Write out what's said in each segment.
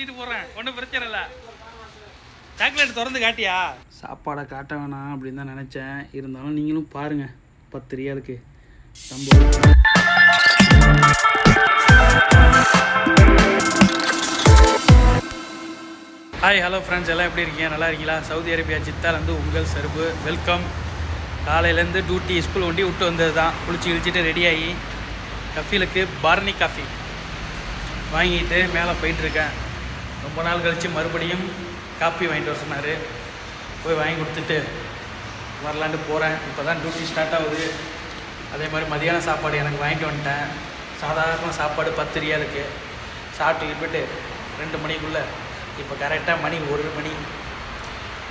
ஊற்றிட்டு போகிறேன் ஒன்றும் பிரச்சனை இல்லை. சாக்லேட் திறந்து காட்டியா? சாப்பாடை காட்ட வேணாம் அப்படின்னு தான் நினச்சேன். இருந்தாலும் நீங்களும் பாருங்கள் பத்து ரியாலுக்கு ஹாய் ஹலோ ஃப்ரெண்ட்ஸ் எல்லாம் எப்படி இருக்கீங்க? நல்லா இருக்கீங்களா? சவுதி அரேபியா ஜித்தாலேருந்து உங்கள் சருப்பு. வெல்கம் காலையிலேருந்து டியூட்டி ஸ்கூல் ஒண்டி விட்டு வந்தது தான் குளிச்சு கிழிச்சிட்டு ரெடி ஆகி கஃபீலுக்கு பார்னி காஃபி வாங்கிட்டு மேலே போயிட்டுருக்கேன் ரொம்ப நாள் கழித்து மறுபடியும் காப்பி வாங்கிட்டு வர சொன்னார். போய் வாங்கி கொடுத்துட்டு வரலான்ட்டு போகிறேன் இப்போ தான் டியூட்டி ஸ்டார்ட் ஆகுது. அதே மாதிரி மதியான சாப்பாடு எனக்கு வாங்கிட்டு வந்துட்டேன். சாதாரண சாப்பாடு பத்து இருக்குது சாப்பிட்டு போயிட்டு ரெண்டு மணிக்குள்ளே இப்போ கரெக்டாக மணி ஒரு மணி.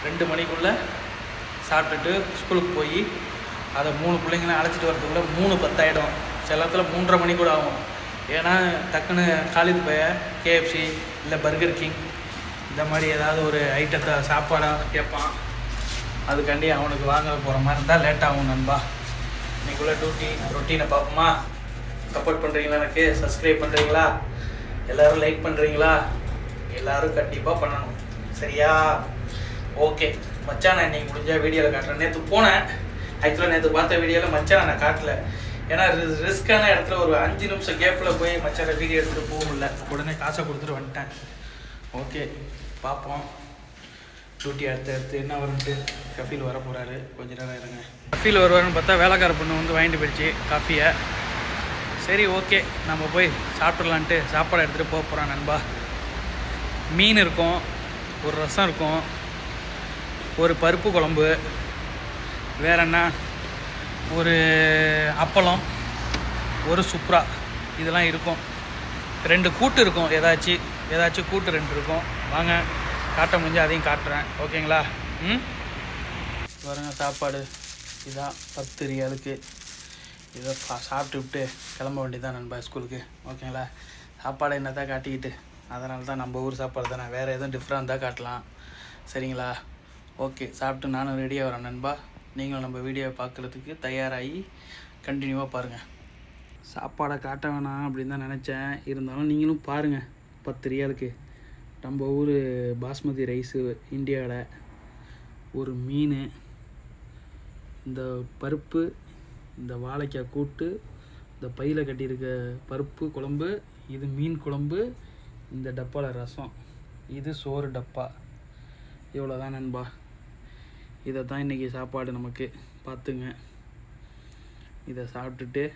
ரெண்டு மணிக்குள்ளே சாப்பிட்டுட்டு ஸ்கூலுக்கு போய் அதை மூணு பிள்ளைங்களை அழைச்சிட்டு வரதுக்குள்ளே மூணு பத்தாயிடும். சில இடத்துல மூன்றரை மணி கூட ஆகும். ஏன்னா டக்குன்னு காலேஜ் போய கேஎஃப்சி இல்லை பர்கர் கிங் இந்த மாதிரி ஏதாவது ஒரு ஐட்டத்தை சாப்பாடாக கேட்பான். அதுக்காண்டி அவனுக்கு வாங்க போகிற மாதிரி இருந்தால் லேட் ஆகும் நண்பா. இன்றைக்குள்ளே டியூட்டி ரொட்டீனை பார்ப்போமா? சப்போர்ட் பண்ணுறீங்களா எனக்கு? சப்ஸ்கிரைப் பண்ணுறீங்களா எல்லோரும் லைக் பண்ணுறீங்களா எல்லோரும் கண்டிப்பாக பண்ணணும். சரியா? ஓகே மச்சான் நான் இன்றைக்கி முடிஞ்சால் வீடியோவில் காட்டுறேன். நேற்று போனேன். ஆக்சுவலாக நேற்று பார்த்த வீடியோவில் மச்சான் நான் காட்டல. ஏன்னா ரிஸ்க்கான இடத்துல ஒரு அஞ்சு நிமிஷம் கேப்பில் போய் மச்சார வீடியோ எடுத்துகிட்டு போக முடியல. உடனே காசை கொடுத்துட்டு வந்துட்டேன். ஓகே பார்ப்போம். டியூட்டி அடுத்து அடுத்து என்ன வரும்ட்டு கஃபீல் வர போகிறாரு கொஞ்ச நேரம் இருங்க. கஃபீல் வருவாருன்னு பார்த்தா வேலைக்கார பொண்ணு வந்து வாங்கிட்டு போயிடுச்சு காஃபியை சரி ஓகே நம்ம போய் சாப்பிட்றலான்ட்டு சாப்பாடு எடுத்துகிட்டு போக போகிறோம் நண்பா. மீன் இருக்கும் ஒரு ரசம் இருக்கும் ஒரு பருப்பு குழம்பு வேற என்ன? ஒரு அப்பளம் ஒரு சுப்ரா இதெல்லாம் இருக்கும். ரெண்டு கூட்டு இருக்கும். ஏதாச்சும் ஏதாச்சும் கூட்டு ரெண்டு இருக்கும். வாங்க காட்ட முடிஞ்சு அதையும் காட்டுறேன். ஓகேங்களா? ம்? பாருங்க சாப்பாடு. இதான் பத்து ரியாலுக்கு இதை பா- சாப்பிட்டு விட்டு கிளம்ப வேண்டியதான் நண்பா ஸ்கூலுக்கு. ஓகேங்களா? சாப்பாடு என்னதான் காட்டிக்கிட்டு? அதனால தான் நம்ம ஊர் சாப்பாடு தானே. வேறு எதுவும் டிஃப்ரெண்ட் தான் காட்டலாம். சரிங்களா? ஓகே சாப்பிட்டு நானும் ரெடியாக வரேன் நண்பா. நீங்களும் நம்ம வீடியோவை பார்க்குறதுக்கு தயாராகி கண்டினியூவாக பாருங்கள் சாப்பாடை காட்ட வேணாம் அப்படின்னு தான் நினச்சேன். இருந்தாலும் நீங்களும் பாருங்கள் பத்து ரியாலுக்கு நம்ம ஊர் பாஸ்மதி ரைஸு இந்தியாவில் ஒரு மீன் இந்த பருப்பு இந்த வாழைக்காய் கூட்டு இந்த பையில் கட்டியிருக்க பருப்பு குழம்பு இது மீன் குழம்பு இந்த டப்பாவில் ரசம். இது சோறு டப்பா. இவ்வளோதான் நண்பா. இதை தான் இன்றைக்கி சாப்பாடு நமக்கு. பார்த்துங்க. இதை சாப்பிட்டுட்டு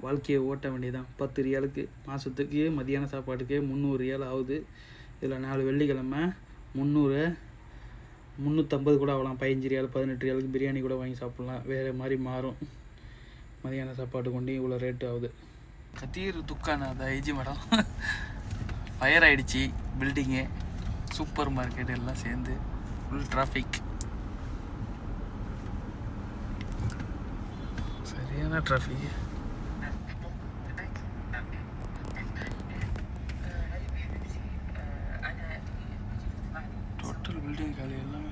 வாழ்க்கையை ஓட்ட வேண்டியதான் பத்து ரியாலுக்கு மாதத்துக்கு மதியான சாப்பாட்டுக்கு முந்நூறு ரியால் ஆகுது. இதில் நாலு வெள்ளிக்கிழமை முந்நூறு முந்நூற்றம்பது கூட ஆகலாம். பதினஞ்சு ரியால் பதினெட்டு ரியாலுக்கு பிரியாணி கூட வாங்கி சாப்பிட்லாம். வேறு மாதிரி மாறும். மதியான சாப்பாடு கொண்டு இவ்வளோ ரேட்டு ஆகுது. கத்தீர் துக்கான அந்த ஐஜி மேடம். ஃபயர் ஆகிடுச்சி பில்டிங்கு சூப்பர் மார்க்கெட் எல்லாம் சேர்ந்து. ஃபுல் டிராஃபிக் சரியான டிராஃபிக் டோட்டல் பில்டிங் காலி எல்லாமே.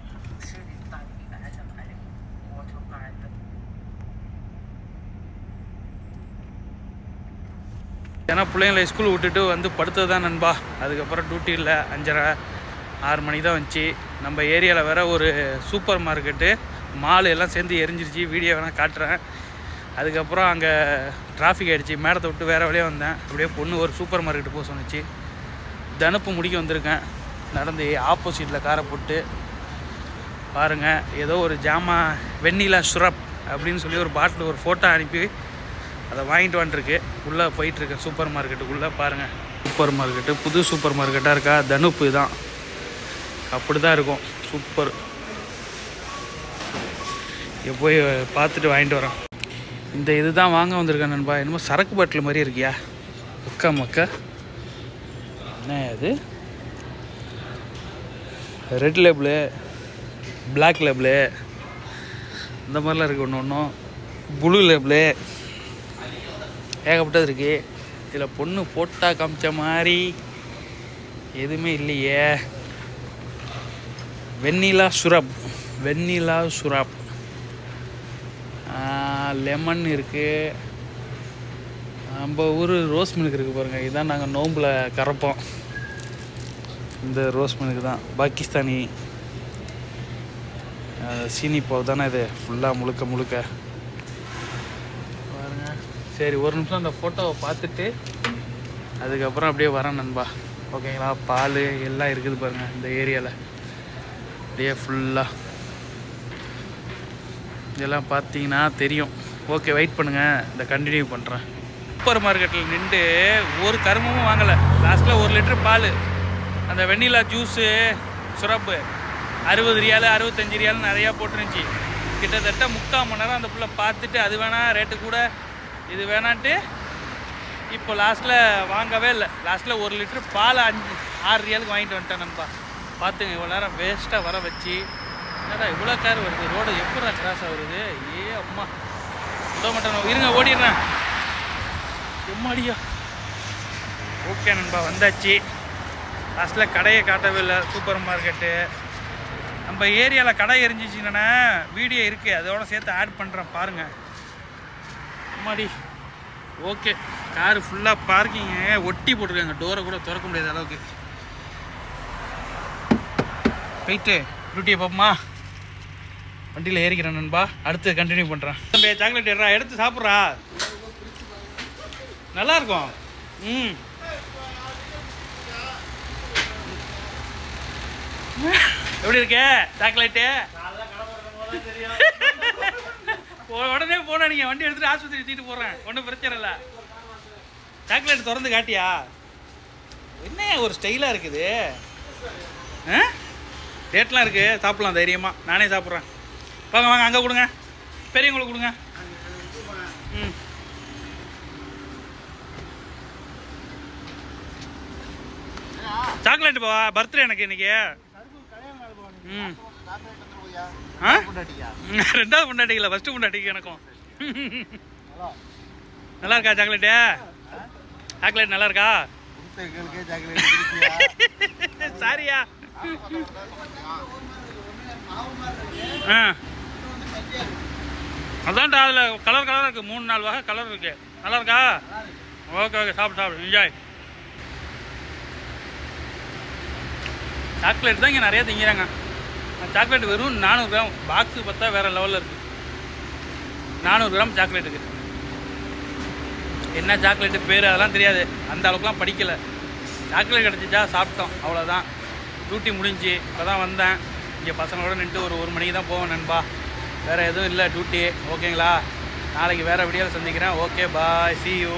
ஏன்னா பிள்ளைங்களை ஸ்கூல் விட்டுட்டு வந்து படுத்தது தான் நண்பா. அதுக்கப்புறம் டியூட்டி இல்லை அஞ்சரை. ஆறு மணி தான் வந்துச்சு. நம்ம ஏரியாவில் வேற ஒரு சூப்பர் மார்க்கெட்டு. மால் எல்லாம் சேர்ந்து எரிஞ்சிருச்சு. வீடியோ வேணால் காட்டுறேன். அதுக்கப்புறம் அங்கே டிராஃபிக் ஆகிடுச்சு மேடத்தை விட்டு வேறு வழியாக வந்தேன். அப்படியே பொண்ணு ஒரு சூப்பர் மார்க்கெட்டு போக சொன்னுச்சு. தனுப்பு முடிக்க வந்திருக்கேன். நடந்து ஆப்போசிட்டில் காரை போட்டு. பாருங்கள் ஏதோ ஒரு ஜாமா வெண்ணிலா சுரப் அப்படின்னு சொல்லி ஒரு பாட்டில் ஒரு ஃபோட்டோ அனுப்பி அதை வாங்கிட்டு வந்துருக்கு. உள்ளே போயிட்டுருக்கேன் சூப்பர் மார்க்கெட்டுக்குள்ளே பாருங்கள் சூப்பர் மார்க்கெட்டு புது சூப்பர் மார்க்கெட்டாக இருக்கா? தனுப்பு தான். அப்படி தான் இருக்கும் சூப்பர் போய் பார்த்துட்டு வாங்கிட்டு வரோம். இந்த இது தான் வாங்க வந்திருக்கேன் நண்பா. என்னமோ சரக்கு பாட்டில் மாதிரி இருக்கியா? உக்கா மக்கா. என்ன இது? ரெட் லேபிளு பிளாக் லேபிளு இந்த மாதிரிலாம் இருக்குது ஒன்று ஒன்றும் ப்ளூ லேபிளு ஏகப்பட்டது இருக்குது இதில் பொண்ணு போட்டால் காமிச்ச மாதிரி எதுவுமே இல்லையே. வெண்ணிலா சுரப் வெண்ணிலா சுரப். லெமன் இருக்குது நம்ம ஊர் ரோஸ் மில்க் இருக்குது பாருங்கள் இதான் நாங்கள் நோம்பில் கறப்போம். இந்த ரோஸ் மில்க் தான். பாகிஸ்தானி சீனி பாவு தானே இது. ஃபுல்லாக முழுக்க முழுக்க. பாருங்கள் சரி ஒரு நிமிஷம் அந்த ஃபோட்டோவை பார்த்துட்டு அதுக்கப்புறம் அப்படியே வரேன் நண்பா. ஓகேங்களா பால் எல்லாம் இருக்குது பாருங்கள் இந்த ஏரியாவில் அப்படியே ஃபுல்லாக இதெல்லாம் பார்த்தீங்கன்னா தெரியும். ஓகே வெயிட் பண்ணுங்கள் இந்த கண்டினியூ பண்ணுறேன் சூப்பர் மார்க்கெட்டில் நின்று ஒரு கருமமும் வாங்கலை. லாஸ்ட்டில் ஒரு லிட்டர் பால். அந்த வெண்ணிலா ஜூஸு சுரப்பு. அறுபது ரியாலு அறுபத்தஞ்சு ரியாலு நிறையா போட்டுருந்துச்சி. கிட்டத்தட்ட முக்கால் மணி நேரம் அந்த புள்ள பார்த்துட்டு அது வேணாம் ரேட்டு கூட இது வேணான்ட்டு இப்போ லாஸ்ட்டில் வாங்கவே இல்லை. லாஸ்ட்டில் ஒரு லிட்டர் பால் அஞ்சு ஆறு ரியாலுக்கு வாங்கிட்டு வந்துட்டேன் நண்பா. பார்த்துங்க இவ்வளோ நேரம் வேஸ்ட்டாக வர வச்சு என்னடா இவ்வளோ கார் வருது ரோடு எப்படா கிராஸ் ஆகுது ஏ அம்மா. விட மாட்டேன் இருங்க ஓடிடுறேன். எம்மாடியா? ஓகே நண்பா வந்தாச்சு. லாஸ்ட்டில் கடையை காட்டவே இல்லை சூப்பர் மார்க்கெட்டு நம்ம ஏரியாவில் கடை எரிஞ்சிச்சிங்கன்னா வீடியோ இருக்குது அதோட சேர்த்து ஆட் பண்ணுறேன் பாருங்கள் அம்மாடி ஓகே கார் ஃபுல்லாக பார்க்கிங்க ஒட்டி போட்டிருக்காங்க டோரை கூட திறக்க முடியாத அளவுக்கு. போயிட்டு டியூட்டியை பார்ப்போமா வண்டியில் ஏறிக்கிறேன் நண்பா. அடுத்து கண்டினியூ பண்ணுறேன் தம்பி சாக்லேட் ஏறா எடுத்து சாப்பிட்றா. நல்லா இருக்கும் ம். எப்படி இருக்கு? சாக்லேட்டு உடனே போனா நீங்கள் வண்டி எடுத்துட்டு ஆஸ்பத்திரி தூக்கிட்டு போகிறேன் ஒன்றும் பிரச்சனை இல்லை. சாக்லேட் திறந்து காட்டியா? என்ன ஒரு ஸ்டைலாக இருக்குது? ஆ? டேட்லாம் இருக்குது சாப்பிட்லாம் தைரியமாக நானே சாப்பிட்றேன். வாங்க வாங்க அங்கே கொடுங்க. பெரியவங்களுக்கு கொடுங்க. ம். சாக்லேட் பா பர்த்டே எனக்கு இன்னைக்கு. ம். ஆ? ரெண்டாவது பொண்டாட்டிக்கல ஃபஸ்ட்டு பொண்டாட்டிக்கு எனக்கும். நல்லா இருக்கா சாக்லேட்டு? சாக்லேட் நல்லா இருக்கா? சாரியா ஆ. அதான்டா அதில் கலர் கலராக இருக்குது மூணு நாலு வகை கலர் இருக்கு. நல்லா இருக்கா ஓகே ஓகே சாப்பிடு சாப்பிடு. என்ஜாய் சாக்லேட் தான் இங்கே நிறைய திங்கிறாங்க. சாக்லேட் வெறும் நானூறு கிராம். பாக்ஸு பார்த்தா வேறு லெவலில் இருக்குது நானூறு கிராம் சாக்லேட்டுக்கு என்ன சாக்லேட்டு பேர் அதெல்லாம் தெரியாது. அந்த அளவுக்குலாம் படிக்கலை. சாக்லேட் கிடச்சிச்சா? சாப்பிட்டோம். அவ்வளோதான் டியூட்டி முடிஞ்சு இப்போ தான் வந்தேன். இங்கே பசங்களோட நின்று ஒரு ஒரு மணிக்கு தான் போவேன் நண்பா. வேறு எதுவும் இல்லை டியூட்டி ஓகேங்களா நாளைக்கு வேறு வீடியோவில் சந்திக்கிறேன். Okay bye C you